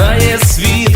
знає світ.